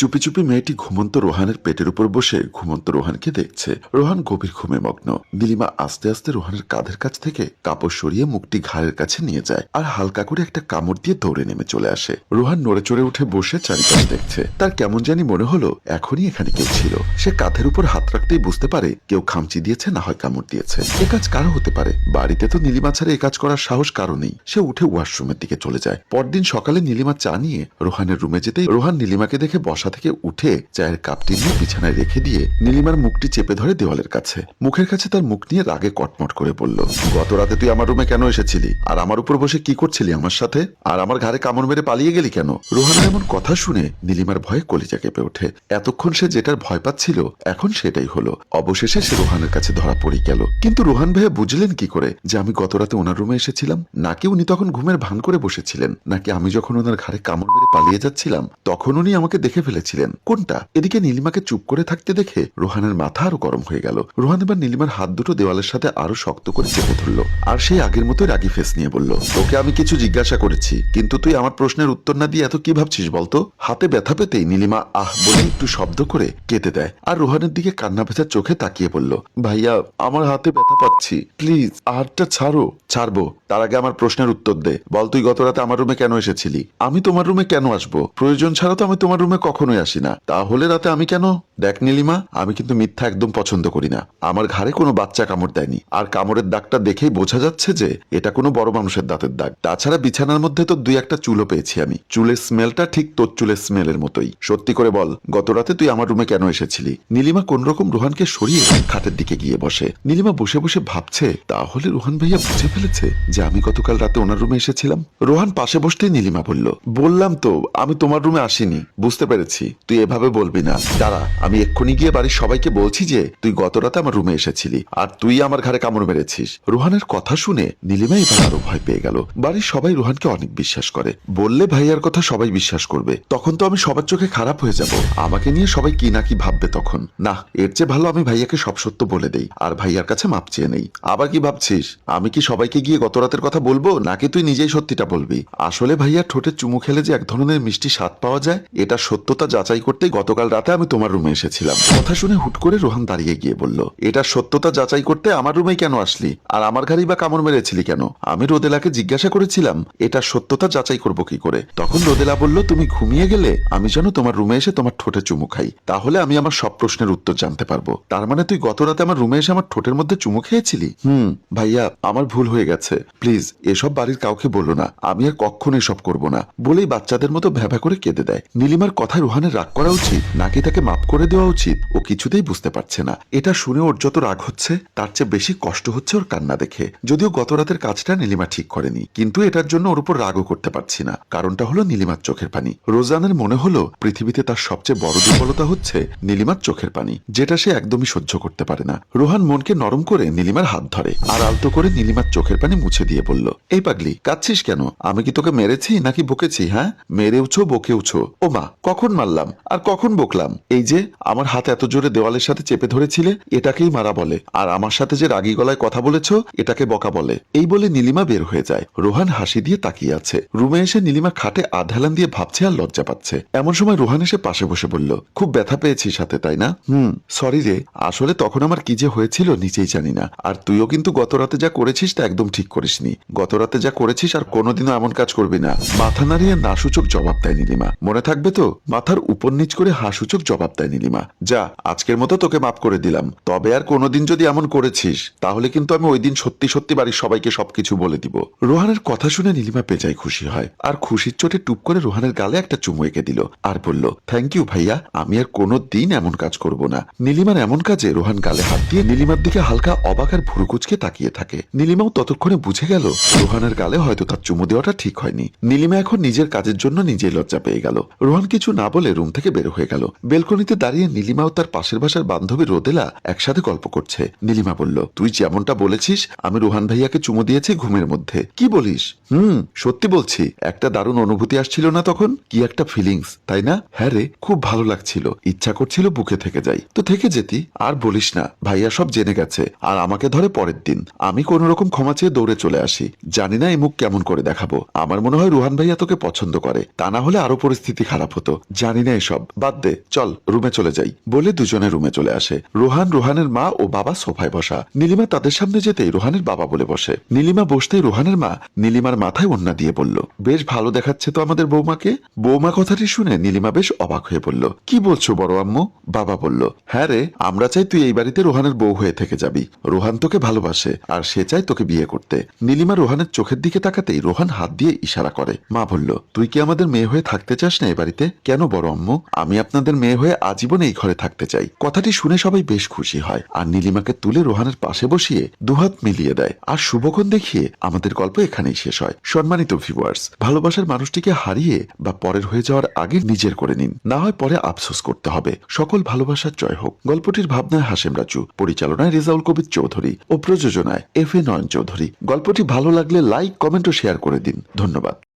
চুপি চুপি মেয়েটি ঘুমন্ত রোহানের পেটের উপর বসে ঘুমন্ত রোহানকে দেখছে। রোহান গভীর ঘুমে মগ্ন। নীলিমা আস্তে আস্তে রোহানের কাঁধের কাছ থেকে কাপড় সরিয়ে মুখটি ঘাড়ের কাছে নিয়ে যায় আর হালকা করে একটা কামড় দিয়ে দৌড়ে নেমে চলে আসে। রোহান নড়ে চড়ে উঠে বসে চারিপাশে দেখছে। তার কেমন জানি মনে হলো এখনই এখানে কেউ ছিল। সে কাঁধের উপর হাত রাখতেই বুঝতে পারে কেউ খামচি দিয়েছে, না হয় কামড় দিয়েছে। এ কাজ কারও হতে পারে? বাড়িতে তো নীলিমা ছাড়া এ কাজ করার সাহস কারও নেই। সে উঠে ওয়াশরুমের দিকে চলে যায়। পরদিন সকালে নীলিমা চা নিয়ে রোহানের রুমে যেতেই রোহান নীলিমাকে দেখে বসা থেকে উঠে চায়ের কাপটি নিয়ে বিছানায় রেখে দিয়ে নীলিমার মুখটি চেপে ধরে দেওয়ালের কাছে। মুখের কাছে তার মুখ নিয়ে রাগে কটমট করে বলল, গত রাতে তুই আমার রুমে কেন এসেছিলি? আর আমার উপর বসে কি করছিলি আমার সাথে? আর আমার ঘাড়ে কামড় মেরে পালিয়ে গেলি কেন? রোহানের এমন কথা শুনে নীলিমার ভয়ে কলিজা কেঁপে ওঠে। এতক্ষণ সে যেটার ভয় পাচ্ছিল, এখন সেটাই হলো। অবশেষে সে রোহানের কাছে ধরা পড়ে গেল। কিন্তু রোহান ভাইয়া বুঝলেন কি করে যে আমি গত রাতে ওনার রুমে এসেছিলাম? নাকি উনি তখন ঘুমের ভান করে বসেছিলেন? নাকি আমি যখন ওনার ঘাড়ে কামড় মেরে পালিয়ে যাচ্ছিলাম, তখন উনি আমাকে দেখে ফেলেছিলেন। কোনটা? এদিকে নীলিমাকে চুপ করে থাকতে দেখে রোহানের মাথা আরও গরম হয়ে গেল। রোহান এবার নীলিমার হাত দুটো দেওয়ালের সাথে আরও শক্ত করে চেপে ধরলো। আর সেই আগের মতো রাগি ফেস নিয়ে বলল, তোকে আমি কিছু জিজ্ঞাসা করেছি, কিন্তু তুই আমার প্রশ্নের উত্তর না দিয়ে এত কি ভাবছিস বলতো? হাতে ব্যথা পেতেই নীলিমা আহ বলে একটু শব্দ করে কেটে দেয়। আর রোহানের দিকে কান্না ভেজা চোখে তাকিয়ে বলল, ভাইয়া, আমার হাতে ব্যথা পাচ্ছি। প্লিজ হাতটা ছাড়ো। ছাড়বো। তার আগে আমার প্রশ্নের উত্তর দে। বল তুই গত রাতে আমার রুমে কেন এসেছিলি? আমি তোমার রুমে কেন আসব? প্রয়োজন ছাড়া তো আমি তোমার রুমে কখনোই আসি না। তাহলে রাতে আমি কেন? দেখ নীলিমা, আমি কিন্তু মিথ্যা একদম পছন্দ করি না। আমার ঘাড়ে কোনো বাচ্চা কামড় দেয়নি। আর কামড়ের দাগটা দেখেই বোঝা যাচ্ছে যে এটা কোনো বড় মানুষের দাঁতের দাগ। তাছাড়া বিছানার মধ্যে তো দুই একটা চুলও পেয়েছি আমি। চুলের স্মেলটা ঠিক তোর চুলের স্মেলের মতোই। সত্যি করে বল গত রাতে তুই আমার রুমে কেন এসেছিলি? নীলিমা কোন রকম রোহানকে সরিয়ে খাটের দিকে গিয়ে বসে। নীলিমা বসে বসে ভাবছে, তাহলে রোহান ভাইয়া বুঝে ফেলেছে যে আমি গতকাল রাতে ওনার রুমে এসেছিলাম? রোহান পাশে বসতেই নীলিমা বলল, বললাম তো, আমি তোমার রুমে আসিনি। বুঝতে পেরেছি। তুই এভাবে বলবি না। দাঁড়া, আমি এক্ষুনি গিয়ে বাড়ির সবাইকে বলছি যে, তুই গত রাতে আমার রুমে এসেছিলি, আর তুই আমার ঘাড়ে কামড় মেরেছিস। রোহানের কথা শুনে নীলিমা এবার আরও ভয় পেয়ে গেল। বাড়ির সবাই রোহানকে অনেক বিশ্বাস করে। বললে ভাইয়ার কথা সবাই বিশ্বাস করবে। তখন তো আমি সবার চোখে খারাপ হয়ে যাব। আমাকে নিয়ে সবাই কি না কি ভাববে তখন। না, এর চেয়ে ভালো আমি ভাইয়াকে সব সত্য বলে দেই, আর ভাইয়ার কাছে মাপ চেয়ে নেই। আবার কি ভাবছিস? আমি কি সবাইকে গিয়ে গত রাতের কথা বলব, নাকি তুই নিজেই সত্যিটা বলবি? আসলে ভাইয়া ঠোঁটে চুমু খেলে যে এক ধরনের মিষ্টি স্বাদ পাওয়া যায়, এটা সত্যতা যাচাই করতেই গতকাল রাতে আমি তোমার রুমে এসেছিলাম। কথা শুনে হুট করে রোহান দাঁড়িয়ে গিয়ে বলল, এটা সত্যতা যাচাই করতে আমার রুমেই কেন আসলি? আর আমার ঘাড়ি বা কামড় মেরেছিলি কেন? আমি রোদেলাকে জিজ্ঞাসা করেছিলাম, এটা সত্যতা যাচাই করব কি করে? তখন রোদেলা বলল, তুমি ঘুমিয়ে গেলে আমি যেন তোমার রুমে এসে তোমার ঠোঁটে চুমু খাই। তাহলে আমি আমার সব প্রশ্নের উত্তর জানতে পারব। তার মানে তুই গত রাতে আমার রুমে এসে আমার ঠোঁটের মধ্যে চুমু খেয়েছিলি? হুম, ভাইয়া, আমার ভুল হয়ে গেছে। প্লিজ, এসব বাড়ির কাউকে বলো না। আমি আর কখনো এসব করব না। বলেই বাচ্চাদের মতো ভ্যাভা করে কেঁদে দেয়। নীলিমার কথায় রোহানের রাগ করা উচিত নাকি তাকে মাফ করে দেওয়া উচিত? ও কিছুতেই বুঝতে পারছে না। এটা শুনে ওর যত রাগ হচ্ছে, তার চেয়ে বেশি কষ্ট হচ্ছে ওর কান্না দেখে। যদিও গত রাতের কাজটা নীলিমা ঠিক করেনি, কিন্তু এটার জন্য ওর উপর রাগও করতে পারছি না। কারণটা হলো নীলিমার চোখের পানি। রোজানের মনে হলো পৃথিবীতে তার সবচেয়ে বড় দুর্বলতা হচ্ছে নীলিমার চোখের পানি, যেটা সে একদমই সহ্য করতে পারে না। রোহান মনকে নরম করে নীলিমার হাত ধরে আর আলতো করে নীলিমার চোখের পানি মুছে দিয়ে বলল, এই পাগলি, কাঁদছিস কেন? আমি কি তোকে মেরেছি নাকি বকেছি হ্যাঁ? মেরেওছো, বকেওছো। ও মা কখন মারলাম। আর কখন বকলাম? এই যে, আমার হাত এত জোরে দেওয়ালের সাথে চেপে ধরেছিলে, এটাকেই মারা বলে। আর আমার সাথে যে রাগী গলায় কথা বলেছ, এটাকে বকা বলে। এই বলে নীলিমা বের হয়ে যায়। রোহান হাসি দিয়ে তাকিয়ে আছে। রুমে এসে নীলিমা খাটে আধালান দিয়ে ভাবছে আর লজ্জা পাচ্ছে। এমন সময় রোহান এসে পাশে বসে বলল, খুব ব্যথা পেয়েছি সাথে তাই না? হুম, সরি রে। আসলে তখন আমার কি যে হয়েছিল, নিজেই জানি না। আর তুইও কিন্তু গত রাতে যা করেছিস, তা একদম ঠিক করিসনি। গত রাতে যা করেছিস, আর কোনোদিনও এমন কাজ করবি না। মাথা নাড়িয়ে নাসূচক জবাব দেয় নীলিমা। মনে থাকবে তো? মাথার উপর নিচ করে হাসূচক জবাব দেয় নীলিমা। যা, আজকের মতো তোকে মাফ করে দিলাম। তবে আর কোনোদিন যদি এমন করেছিস, তাহলে কিন্তু আমি ওই দিন সত্যি সত্যি বাড়ির সবাইকে সবকিছু বলে দিব। রোহানের কথা শুনে নীলিমা বেজায় খুশি হয় আর খুশির চোটে টুপ করে রোহানের গালে একটা চুমু এঁকে দিল আর বলল থ্যাংক ইউ ভাইয়া, আমি আর কোনো দিন এমন কাজ করব না। নীলিমার এমন কাজে রোহান গালে হাত দিয়ে নীলিমার দিকে হালকা অবাক আর ভুরুকুচকে তাকিয়ে থাকে। নীলিমাও ততক্ষণে বুঝে গেল, রোহানের গালে হয়তো তার চুমু দেওয়াটা ঠিক হয়নি। নীলিমা এখন নিজের কাজের জন্য নিজেই লজ্জা পেয়ে গেল। রোহান কিছু না বলে রুম থেকে বের হয়ে গেল। বেলকনিতে দাঁড়িয়ে নীলিমা ও তার পাশের বাসার বান্ধবী রোদেলা একসাথে গল্প করছে। নীলিমা বলল, তুই যেমনটা বলেছিস, আমি রোহান ভাইয়াকে চুমু দিয়েছি ঘুমের মধ্যে। কি বলিস? হুম, সত্যি বলছি, একটা দারুণ অনুভূতি আসছিল না তখন? কি একটা ফিলিংস তাই না? হ্যাঁ রে, খুব ভালো লাগছিল। ইচ্ছা করছিল বুকে থেকে যাই। তো থেকে যেতি, আর বলিস না, ভাইয়া সব জেনে গেছে, আর আমাকে ধরে পরের দিন। আমি কোন রকম ক্ষমা চেয়ে দৌড়ে চলে আসি। জানি না এই মুখ কেমন করে দেখাবো। আমার মনে হয় রুহান ভাইয়া তোকে পছন্দ করে। তা না হলে আরও পরিস্থিতি খারাপ হতো। জানি না এসব। বাদ দে, চল, রুমে চলে যাই। বলে দুজনে রুমে চলে আসে। রোহান রোহানের মা ও বাবা সোফায় বসা। নীলিমা তাদের সামনে যেতেই রোহানের বাবা বলে বসে। নীলিমা বসতেই রোহানের মা নীলিমার মাথায় ওন্না দিয়ে বলল, বেশ ভালো দেখাচ্ছে তো আমাদের বৌমাকে? বৌমা কথাটি শুনে নীলিমা বেশ অবাক হয়ে বলল, কি বলছো বড় আম্মু? বাবা বলল হ্যাঁ রে, আমরা চাই তুই এই বাড়িতে রোহানের বউ হয়ে থেকে যাবি। রোহান তোকে ভালোবাসে, আর সে চায় তোকে বিয়ে করতে। নীলিমা রোহানের চোখের দিকে তাকাতেই রোহান হাত দিয়ে ইশারা করে। মা বলল, তুই কি আমাদের মেয়ে হয়ে থাকতে চাস না এ বাড়িতে? কেন বড় আমি আপনাদের মেয়ে হয়ে আজীবন এই ঘরে থাকতে চাই। কথাটি শুনে সবাই বেশ খুশি হয়। আর নীলিমাকে তুলে রোহানের পাশে বসিয়ে দুহাত মিলিয়ে দেয়। আর শুভক্ষণ দেখিয়ে আমাদের গল্প এখানেই শেষ হয়। সম্মানিত ভিউয়ার্স ভালোবাসার মানুষটিকে হারিয়ে বা পরের হয়ে যাওয়ার আগে নিজের করে নিন। না হয় পরে আফসোস করতে হবে। সকল ভালোবাসার জয় হোক। গল্পটির ভাবনায় হাসেম রাজু, পরিচালনায় রেজাউল কবির চৌধুরী ও প্রযোজনায় এফ এ নয়ন চৌধুরী। গল্পটি ভালো লাগলে লাইক কমেন্ট ও শেয়ার করে দিন। ধন্যবাদ।